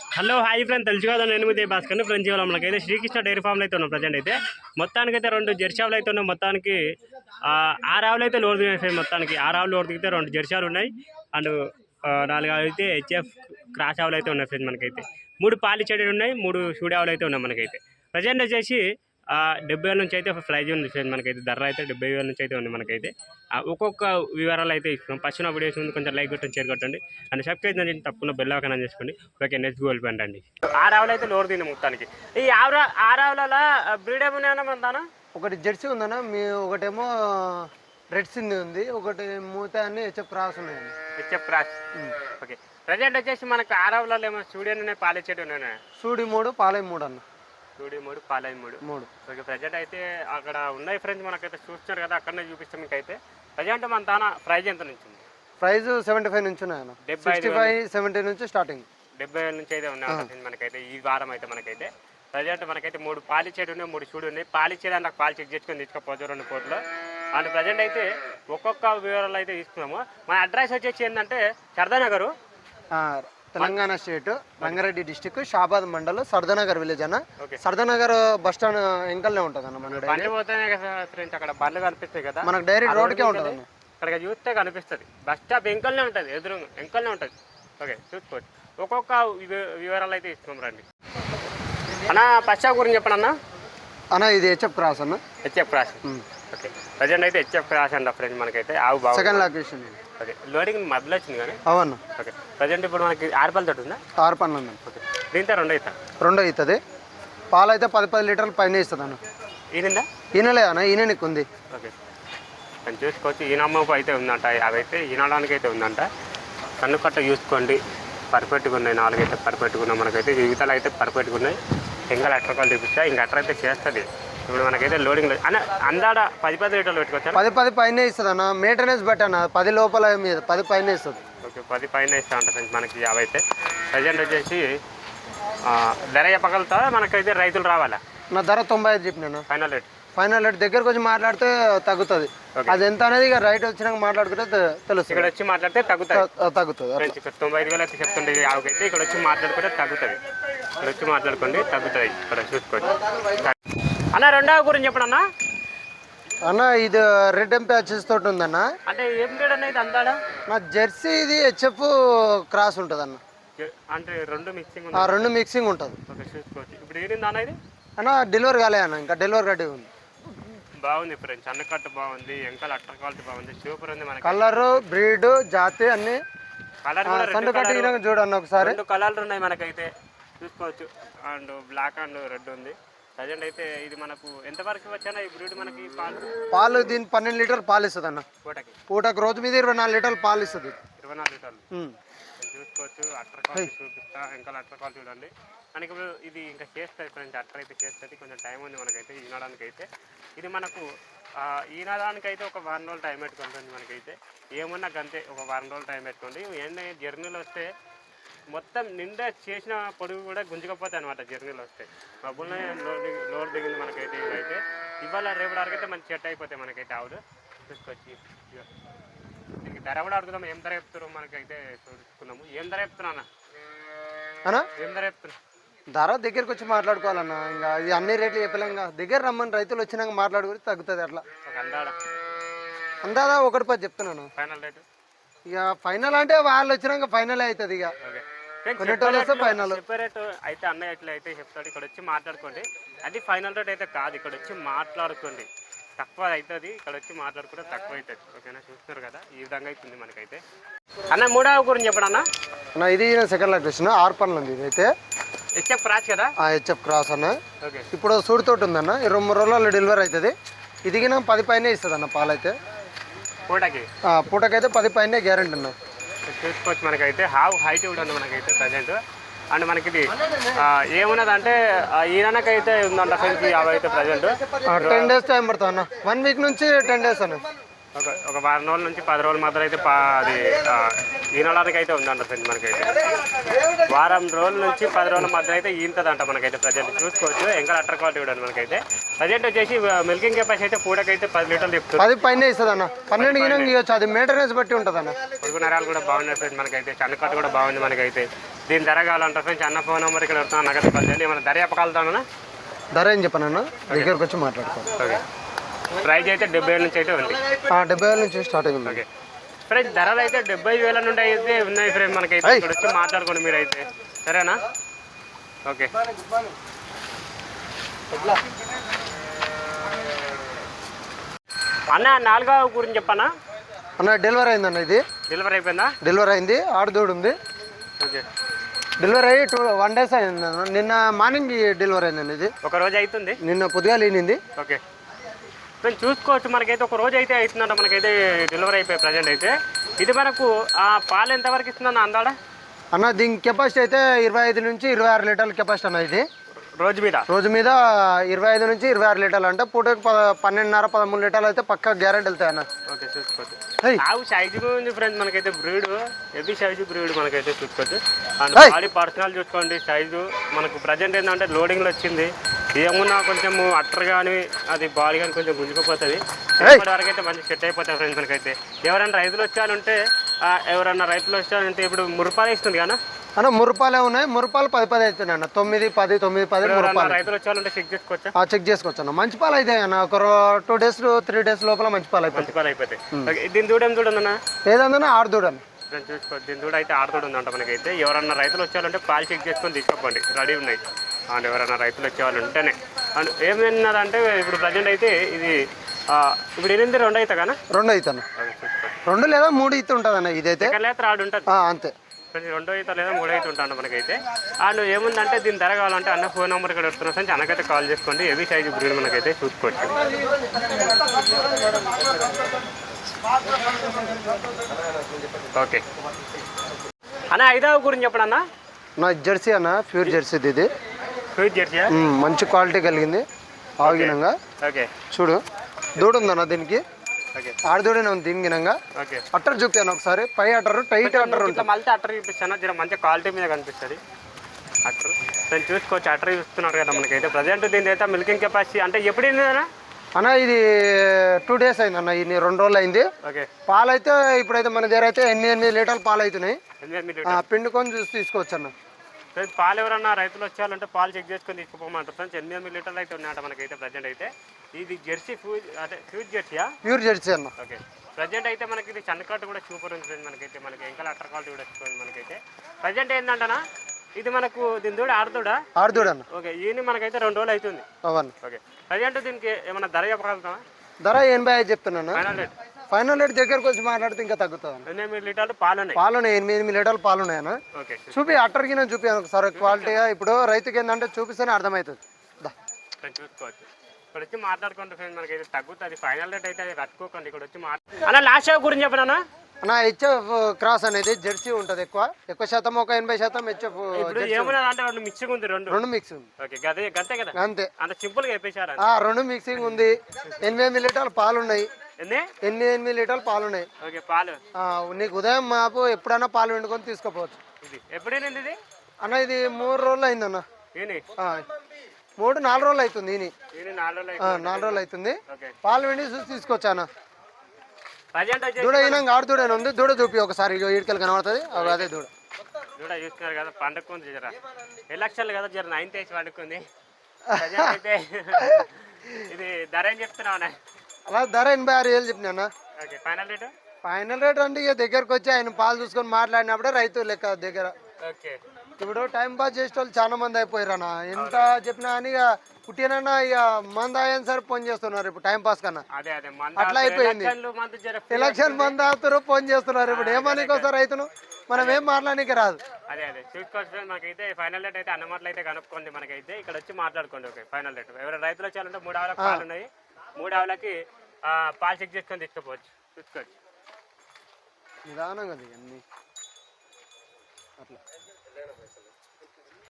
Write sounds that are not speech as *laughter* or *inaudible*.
Hello hi friend తెలుసు కదా నేను మీ భాస్కర్ ఫ్రెండ్స్ ఇవాళ మనకైతే శ్రీకృష్ణ డైరీ ఫామ్లో అయితే ఉన్నాం ప్రజెంట్ అయితే. మొత్తానికి అయితే రెండు జెర్షావులు అయితే ఉన్నాయి. మొత్తానికి ఆరు ఆవులు అయితే లోడ్ దిగాయి మొత్తానికి. ఆరు ఆవులు లోడ్ దిగితే రెండు జెర్షాలు ఉన్నాయి. అండ్ నాలుగు ఆవులు అయితే హెచ్ఎఫ్ క్రాస్ ఆవులు అయితే ఉన్నాయి ఫ్రెండ్ మనకైతే. మూడు పాలిచేడీలు ఉన్నాయి మూడు షూడావులు అయితే ఉన్నాయి మనకైతే. ప్రజెంట్ వచ్చేసి డెబ్బై వేల నుంచి అయితే ఒక ప్రైజ్ ఉంది ఫ్రెండ్ మనకైతే. ధర అయితే డెబ్బై వేల నుంచి అయితే ఉంది మనకైతే. ఆ, ఒక్కొక్క వివరాలు అయితే ఇస్తున్నాం. ఫస్ట్ నా వీడియోస్ ముందు కొంచెం లైక్ కొట్టండి షేర్ కొట్టండి. అండ్ సబ్స్క్రైబ్ చేయండి తప్పకుండా బెల్ ఆకనం చేసుకోండి. ఓకే నెక్స్ట్ గోల్ అండి ఆరావులు అయితే లోడ్ తిన్నాం మొత్తానికి. ఈ ఆరు ఆరావుల బ్రీడ్ ఏమైనా ఉందానా ఒకటి జెర్సీ ఉందన్న మీ ఒకటేమో రెడ్ సింధి ఉంది. ఒకటి మూత అని హెచ్ఎఫ్ క్రాస్ ఉన్నాయండి. HF cross. ఓకే. ప్రజెంట్ వచ్చేసి మనకు ఆరావులలో ఏమో స్టూడియో ఉన్నాయి పాలిచ్చేటి ఉన్నాయి? సూడి మూడు పాలై మూడు అన్న. స్టూడియో మూడు పాలై మూడు. మూడు. ఓకే ప్రజెంట్ అయితే అక్కడ ఉన్నాయి ఫ్రెండ్స్ మనకైతే చూస్తున్నారు కదా అక్కడనే చూపిస్తాం మీకు అయితే ప్రజెంట్ మన తాన ప్రైజ్ ఎంత నుంచి ఉంది? ప్రైస్ సెవెంటీ ఫైవ్ నుంచి ఉన్నాయన్న డెబ్బై ఫైవ్ సెవెంటీ నుంచి స్టార్టింగ్. డెబ్బై వేల నుంచి అయితే ఉన్నాయి మనకైతే ఈ వారం అయితే మనకైతే. ప్రజెంట్ మనకైతే మూడు పాలిచ్చేటి ఉన్నాయి మూడు చూడు ఉన్నాయి. పాలిచ్చేది నాకు పాలు చెక్ చేసుకొని తీసుకపోతే రెండు కోట్లు. అండ్ ప్రజెంట్ అయితే ఒక్కొక్క వివరాలు అయితే తీసుకున్నాము మన అడ్రస్ వచ్చేసి ఏంటంటే Sardanagar. Telangana state Rangareddy district Shabad mandal Sardanagar village అన్న. సర్దానగర్ బస్ స్టాండ్ ఎంకల్నే ఉంటుంది అన్న మన బండి పోతేనే కదా ఫ్రెండ్స్ అక్కడ బండ్లు కనిపిస్తాయి కదా. మనకు డైరీ ఆ రోడ్కే ఉంటుంది అక్కడ చూస్తే కనిపిస్తుంది. బస్ స్టాప్ ఎంకల్నే ఉంటుంది ఎదురు ఎంకల్నే ఉంటుంది. ఓకే చూసుకోవచ్చు. ఒక్కొక్క వివ- వివరాలు అయితే ఇస్తున్నాం రండి. అన్న షాప్ గురించి చెప్పండి అన్న. అన్న ఇది హెచ్ఎఫ్ క్రాస్ అన్న. HF cross. ఓకే ప్రజెంట్ అయితే హెచ్ఎఫ్ క్రాస్ అండి ఫ్రెండ్ మనకైతే. ఆవు బాగుంది సెకండ్ లొకేషన్ ఓకే లోడింగ్ మధ్యలో వచ్చింది కానీ? అవన్న ఓకే ప్రజెంట్ ఇప్పుడు మనకి ఆరు పళ్ళ తోటి ఉందా? ఆరు పనులు అన్న ఓకే దీంతో రెండు అవుతా? రెండో అవుతుంది. పాలు అయితే పది పది లీటర్లు పైన ఇస్తుంది అన్న. ఈనిందా? ఈయనలే అన్న నీకు ఉంది. ఓకే అని చూసుకోవచ్చు. ఈనమ్మకు అయితే ఉందంట అవైతే ఈనడానికి అయితే ఉందంట. కన్ను కట్ట చూసుకోండి. పర్ఫెక్ట్గా ఉన్నాయి. నాలుగైతే పర్ఫెక్ట్గా ఉన్నాయి. మనకైతే జీవితాలు అయితే పర్ఫెక్ట్గా ఉన్నాయి. ఇంకా అట్రకాలు చూపిస్తా. ఇంకా అట్ర అయితే చేస్తుంది. ఇప్పుడు మనకైతే లోడింగ్ అన్న అందాడ పది పది లీటర్లు పెట్టుకోవచ్చా? పది పది పైన ఇస్తుంది అన్న. మెయింటెనెన్స్ బట్టి అన్న. పది లోపల మీద పది పైన ఇస్తుంది. ఓకే పది పైన ఇస్తా అంట ఫ్రెండ్స్ మనకి అయితే ప్రజెంట్ వచ్చేసి ధర చెప్పగలుగుతా మనకైతే రైతులు రావాలా? నా ధర తొంభై ఐదు చెప్పిన ఫైనల్ రేట్ ఫైనల్ రేట్ దగ్గరకు వచ్చి మాట్లాడితే తగ్గుతుంది. అది ఎంత అనేది ఇక రైట్ వచ్చినాక మాట్లాడుకుంటే తె- తెలుస్తుంది. ఇక్కడ వచ్చి మాట్లాడితే తగ్గుతుంది. ఫ్రెండ్స్ ఇక్కడ తొంభై ఐదు వేలు అయితే చెప్తుండే ఆవుకైతే. ఇక్కడ వచ్చి మాట్లాడుకుంటే తగ్గుతుంది. ఇక్కడ వచ్చి మాట్లాడుకోండి తగ్గుతుంది. ఇక్కడ చూసుకోండి. అన్న రెండవ గురించి చెప్పండి అన్న అన్న ఇది రెడ్ ఎం ప్యాచెస్ తోటి ఉందన్న. అంటే ఏం రేట్ అనేది అందాడా? నా జెర్సీ ఇది హెచ్ఎఫ్ క్రాస్ ఉంటుంది అన్న అంటే రెండు మిక్సింగ్ ఆ రెండు మిక్సింగ్ ఉంటుంది. ఓకే చూసుకోవచ్చు. ఇప్పుడు ఏడింది అన్న ఇది? అన్న డెలివరీ కాలే అన్న ఇంకా డెలివరీ రెడీ ఉంది. బాగుంది ఫ్రెండ్స్ అన్నకట్టు బాగుంది ఎంకల్ అట్ట క్వాలిటీ బాగుంది సూపర్ ఉంది మనకి. కలర్ బ్రీడ్ జాతి అన్ని. కలర్ కూడా కట్టి చూడన్న ఒకసారి. రెండు కలర్లు ఉన్నాయి మనకైతే. చూసుకోవచ్చు. అండ్ బ్లాక్ అండ్ రెడ్ ఉంది. ప్రజెంట్ అయితే ఇది మనకు ఎంతవరకు వచ్చానా? ఈ బ్రీడ్ మనకి పాలు? పాలు దీని పన్నెండు లీటర్లు పాలు ఇస్తుంది అన్న పూటకి? పూటకు రోజు మీద ఇరవై నాలుగు లీటర్లు పాలు ఇస్తుంది. ఇరవై నాలుగు లీటర్లు? చూసుకోవచ్చు అట్టర్ క్వాలిటీ చూపిస్తా ఇంకా అట్టర్ క్వాలిటీ చూడండి. మనకి ఇప్పుడు ఇది ఇంకా చేస్తుంది ఫ్రెండ్స్ అట్టర్ అయితే చేస్తుంది కొంచెం టైం ఉంది మనకైతే ఈనడానికి అయితే ఇది మనకు ఈనడానికి అయితే ఒక వారం రోజులు టైం పెట్టుకుంటుంది మనకైతే. ఏమన్నా గంతే ఒక వారం రోజులు టైం పెట్టుకోండి. ఏంటంటే జర్నీలో వస్తే మొత్తం నిండా చేసిన పొడుగు కూడా గుంజుకపోతాయి అనమాట జర్నీలో వస్తే. మబ్బులనే లోడ్ దిగి- లోడ్ దిగింది మనకైతే ఇవైతే ఇవాళ రేపు అయితే మంచి సెట్ అయిపోతాయి మనకైతే ఆవులు. చూసుకొచ్చి ఇగో. దీనికి ధర కూడా అడుగుదాం. ఏం ధర చెప్తారు మనకైతే చూసుకున్నాము ఏం ధర చెప్తున్నా అన్న? ఏం ధర చెప్తున్నా? ధర దగ్గరికి వచ్చి మాట్లాడుకోవాలన్న. ఇంకా ఇది అన్ని రేట్లు చెప్పలేం దగ్గర రమ్మని రైతులు వచ్చినాక మాట్లాడుకుని తగ్గుతుంది అట్లా. అందాదా ఒకటి పది చెప్తున్నాను. Final rate? ఇక ఫైనల్ అంటే వాళ్ళు వచ్చినాక ఫైనల్ అవుతుంది ఇక. ఓకే కొనేటోళ్ళు వస్తే final. సెపరేట్ అయితే అన్నయ్య ఎట్లా అయితే చెప్తాడు ఇక్కడ వచ్చి మాట్లాడుకోండి. అది ఫైనల్ రేట్ అయితే కాదు ఇక్కడ వచ్చి మాట్లాడుకోండి. తక్కువ అవుతుంది ఇక్కడ వచ్చి మాట్లాడుకుంటే తక్కువ అవుతుంది. ఓకేనా చూస్తున్నారు కదా ఈ విధంగా అవుతుంది మనకైతే. అన్న మూడవ గురించి చెప్పండి అన్న. అన్న ఇది సెకండ్ లొకేషన్ ఆరు పనులు ఉంది ఇది అయితే. హెచ్ఎఫ్ రాజ్ కదా? ఆ హెచ్ఎఫ్ క్రాస్ అన్న. ఓకే ఇప్పుడు సూడితోటి ఉందన్న. ఇరవై మూడు రోజుల్లో డెలివరీ అవుతుంది. ఇది గిన పది పైన ఇస్తుంది అన్న పాలైతే. పూటకి? పూటకైతే పది పైన గ్యారెంటీ అన్న. చూసుకోవచ్చు మనకైతే. హావ్ హైట్ కూడా ఉంది మనకైతే ప్రజెంట్ అండ్ మనకి ఇది ఏమున్నదంటే ఈయనకైతే ఉందంట ఫ్రెండ్స్ యాభై అయితే ప్రజెంట్ టెన్ డేస్ టైం పడుతుంది అన్న వన్ వీక్ నుంచి టెన్ డేస్ అన్న. ఒక ఒక వారం రోజుల నుంచి పది రోజుల మధ్య అయితే పా అది ఈనడానికి అయితే ఉందంట ఫ్రెండ్ మనకైతే. వారం రోజుల నుంచి పది రోజుల మధ్య అయితే ఈంతదంట మనకైతే ప్రజెంట్. చూసుకోవచ్చు ఇంకా అట్టర్ క్వాలిటీ కూడా ఉంది మనకైతే. ప్రజెంట్ వచ్చేసి మిల్కింగ్ కెపాసిటీ అయితే పూటకైతే పది లీటర్లు చెప్తుంది పది పైన ఇస్తుంది అన్న పన్నెండు. గిన ఇవ్వచ్చు అది మెయింటెనెన్స్ బట్టి ఉంటుంది అన్న పొడుగు నరాలు కూడా బాగున్నాయి ఫ్రెండ్ మనకైతే. కన్నుకట్టు కూడా బాగుంది మనకైతే. దీని ధర కావాలంటే ఫ్రెండ్స్ అన్న ఫోన్ నెంబర్ ఇక్కడ వస్తున్నా నగదు పద్దెనిమిది. ఏమైనా ధర చెప్పగలుగుతానా ధర ఏం చెప్పనన్నా? దగ్గరకు వచ్చి మాట్లాడుకోవాలి ఓకే. ప్రైజ్ అయితే డెబ్బై వేల నుంచి అయితే ఉంది. డెబ్బై వేల నుంచి స్టార్టింగ్ ఉంది. ఓకే. ఫ్రెండ్స్ ధరలు అయితే డెబ్బై వేల నుండి అయితే ఉన్నాయి ఫ్రెండ్ మనకైతే. ఇక్కడ వచ్చి మాట్లాడుకోండి మీరు అయితే సరేనా? ఓకే. అన్న నాలుగో గురించి చెప్పనా? అన్న డెలివరీ అయిందన్న ఇది. డెలివరీ అయిపోయిందా? డెలివరీ అయింది ఆడదూడు ఉంది. ఓకే. డెలివరీ అయ్యి టూ వన్ డేస్ అయింది నిన్న మార్నింగ్ డెలివరీ అయిందండి ఇది. ఒక రోజు అవుతుంది? నిన్న పొద్దుగా లేనింది. ఓకే. మేము చూసుకోవచ్చు. మనకైతే ఒక రోజు అయితే అవుతుందంట. మనకైతే డెలివరీ అయిపోయి ప్రజెంట్ అయితే. ఇది మనకు ఆ పాలు ఎంతవరకు ఇస్తుందన్న అందాడా? అన్న దీని కెపాసిటీ అయితే ఇరవై ఐదు నుంచి ఇరవై ఆరు లీటర్ల కెపాసిటీ అన్న ఇది. రోజు మీద? రోజు మీద ఇరవై ఐదు నుంచి ఇరవై ఆరు లీటర్లు అంటే పూటకి పన్నెండున్నర పదమూడు లీటర్లు అయితే పక్కా గ్యారెంటీ వెళ్తాయి అన్న. ఓకే చూసుకోవచ్చు. ఆవు సైజు ఉంది ఫ్రెండ్స్ మనకైతే బ్రీడ్ హెవీ సైజు బ్రీడ్ మనకైతే చూసుకోవచ్చు. అండ్. బాడీ పర్సనల్ చూసుకోండి. సైజు మనకు ప్రజెంట్ ఏంటంటే లోడింగ్లో వచ్చింది. ఏమున్నా కొంచెం అట్టర్ కానీ అది బాడీ కానీ కొంచెం గుంజుకుపోతుంది. ఇప్పటి వరకు అయితే మంచి సెట్ అయిపోతాయి ఫ్రెండ్స్ మనకైతే. ఎవరైనా రైతులు వచ్చారంటే ఆ, ఎవరైనా రైతులు వచ్చారంటే ఇప్పుడు మురుపాలు ఇస్తుంది కానీ అన్న మురుపాలే ఉన్నాయి. మురుపాలు పది పది అవుతున్నాయి అన్న. తొమ్మిది పది తొమ్మిది పది మురుపాలు. రైతులు వచ్చారంటే చెక్ చేసుకోవచ్చా? ఆ, చెక్ చేసుకోవచ్చు అన్న. మంచి పాలు అయితే అన్న. ఒక టూ డేస్ త్రీ డేస్ లోపల మంచి పాలు అయిపోతాయి. మంచి పాలు అయిపోతాయి. దీని దూడం చూడన్నా ఏదన్నా అన్న. నేను చూసుకో దీని దూడ అయితే ఆడుతూ ఉందంట మనకైతే. ఎవరన్నా రైతులు వచ్చారంటే పాలు చెక్ చేసుకొని తీసుకోకండి రెడీ ఉన్నాయి. అండ్ ఎవరైనా రైతులు వచ్చేవాళ్ళు ఉంటేనే. అండ్ ఏమన్నారంటే ఇప్పుడు ప్రజెంట్ అయితే ఇది ఆ, ఇప్పుడు ఎనిమిది రెండు అవుతా కానీ రెండు అవుతాను రెండు లేదా మూడు ఇత్తు ఉంటుంది అన్న ఇదైతే? సెకండ్ లేత ఆడు ఉంటుంది. ఆ, అంతే. కొంచెం రెండో అయితే లేదా మూడో అయితే ఉంటాను మనకైతే. అండ్ ఏముందంటే దీని ధర కావాలంటే అన్న ఫోన్ నెంబర్ ఇక్కడ వస్తున్నా సంచి అన్నకైతే కాల్ చేసుకోండి. ఏవి సైజు బ్రీడ్ మనకైతే చూసుకోవచ్చు. ఓకే. అన్న ఐదవ గురించి చెప్పండి అన్న నా జెర్సీ అన్న ప్యూర్ జెర్సీ ఇది. మంచి క్వాలిటీ కలిగింది ఆగినంగా. ఓకే చూడు దూడ ఉందన్న దీనికి ఆడదూడనే ఉంది దీనిగినంగా. ఓకే అట్టర్ చూపాను ఒకసారి. పై అట్టర్ టైట్ ఉంటుంది. మళ్ళీ అట్టర్ చూపిస్తాను. జర మంచి క్వాలిటీ మీద కనిపిస్తుంది. అట్టర్. నేను చూసుకోవచ్చు అట్టర్ చూస్తున్నారు కదా మనకైతే. ప్రజెంట్ దీని అయితే మిల్కింగ్ కెపాసిటీ అంటే ఎప్పుడు అయింది అన్న? ఇది టూ డేస్ అయింది అన్న ఇది రెండు రోజులు అయింది. ఓకే పాలు అయితే ఇప్పుడైతే మన దగ్గర అయితే ఎనిమిది ఎనిమిది లీటర్లు పాలు అవుతున్నాయి పిండుకొని చూసి తీసుకోవచ్చు అన్న. ఫ్రెండ్స్ పాలు ఎవరన్నా రైతులు వచ్చారంటే పాలు చెక్ చేసుకొని తీసుకుపోమంటారు. ఫ్రెండ్స్ ఎనిమిది ఎనిమిది లీటర్లు అయితే ఉన్నాయట మనకైతే ప్రజెంట్ అయితే. ఇది జెర్సీ ఫ్యూజ్ అదే ఫ్యూజ్ జెర్సీయా ప్యూర్ జెర్సీ అన్న. ఓకే. ప్రజెంట్ అయితే మనకి ఇది చన్నకట్టు కూడా సూపర్ ఉంది ఫ్రెండ్స్ మనకైతే. మనకి ఎంకల్ అట్టర్ క్వాలిటీ కూడా వస్తుంది మనకైతే. ప్రజెంట్ ఏంటంటనా ఇది మనకు దీని దూడ ఆడుతుడా ఆడదూడ అన్న. ఓకే ఈయన మనకైతే రెండు రోజులు అవుతుంది. ఓకే. ప్రజెంట్ దీనికి ఏమైనా ధర చెప్పగలుగుతామా ధర ఎనభై ఐదు చెప్తున్నాను. ఫైనల్ రేట్ దగ్గరకు వచ్చి మాట్లాడితే ఇంకా తగ్గుతుంది అన్న ఎనిమిది లీటర్లు పాలు ఉన్నాయి పాలు ఉన్నాయి ఎనిమిది ఎనిమిది లీటర్లు పాలు ఉన్నాయన్న ఓకే. చూపి అట్టర్కి నేను చూపాను ఒకసారి క్వాలిటీగా ఇప్పుడు రైతుకి ఏంటంటే చూపిస్తేనే అర్థమవుతుంది. దా. ఇక్కడ చూసుకోవచ్చు. ఇక్కడ వచ్చి మాట్లాడుకుంటే ఫ్రెండ్స్ మనకి అయితే తగ్గుతుంది. ఫైనల్ రేట్ అయితే అది కట్టుకోకండి ఇక్కడ వచ్చి మాట్లా అన్న లాస్ట్ షో గురించి చెప్పనా నా హెచ్ఎఫ్ క్రాస్ అనేది జెర్సీ ఉంటుంది ఎక్కువ. ఎక్కువ శాతం ఒక ఎనభై శాతం హెచ్ఎఫ్ ఇప్పుడు ఏమన్నా అంటే రెండు మిక్సింగ్ ఉంది రెండు. రెండు మిక్స్ ఉంది. ఓకే గదే గంతే కదా? అంతే. అంత సింపుల్గా చెప్పేశారు రెండు మిక్సింగ్ ఉంది. ఎనిమిది ఎనిమిది లీటర్లు పాలు ఉన్నాయి ఎనిమిది ఎనిమిది లీటర్లు పాలు ఉన్నాయి ఓకే పాలు. నీకు ఉదయం మాపు ఎప్పుడైనా పాలు వండుకొని తీసుకోపోవచ్చు. ఎప్పుడైనా ఇది? అన్న ఇది మూడు రోజులు అయిందన్న ఈయన ఆ, మూడు నాలుగు రోజులు అవుతుంది నాలుగు రోజులు అవుతుంది. పాలు వెండి చూసి ప్రజెంట్ వచ్చేసి దూడ అయినా ఆడుదూడని ఉంది. దూడ చూపి ఒకసారి ఇగో ఈడికలు కనబడుతుంది. అదే దూడ. చూడ చూస్తున్నారు కదా పండుకుంది జర. ఎలక్షన్లు కదా జర నైన్త్ వేసి పండుకుంది. *laughs* అయితే ఇది ధర ఏం చెప్తున్నావు అన్న? అలా ధర ఎనభై ఆరు వేలు చెప్పినా ఫైనల్ రేటు? ఫైనల్ రేట్ అంటే ఇక దగ్గరకు వచ్చి ఆయన పాలు చూసుకొని మాట్లాడినప్పుడే రైతు లెక్క దగ్గర. ఇప్పుడు టైం పాస్ చేసే వాళ్ళు చాలా మంది అయిపోయారు అన్న. ఎంత చెప్పినా అని ఇక పుట్టినన్నా ఇక మంది అయ్యాను సరే ఫోన్ చేస్తున్నారు ఇప్పుడు టైం పాస్ కన్నా. అట్లా అయిపోయింది. ఎలక్షన్ మంది ఆగుతారు ఫోన్ చేస్తున్నారు. ఇప్పుడు ఏమనికి వస్తారు రైతును మనం ఏం మాట్లాడడానికి రాదు. అదే అదే. చూసుకోవచ్చు మనకైతే ఫైనల్ రేట్ అయితే అన్నమాటలు అయితే కనుక్కోండి మనకైతే. ఇక్కడ వచ్చి మాట్లాడుకోండి ఓకే. Final rate. ఎవరైనా రైతులు వచ్చారంటే మూడు పాలు ఉన్నాయి. మూడు ఆవులకి పాలు చెక్ చేసుకొని తీసుకోవచ్చు చూసుకోవచ్చు. నిదానంగా దిగండి. అట్లా.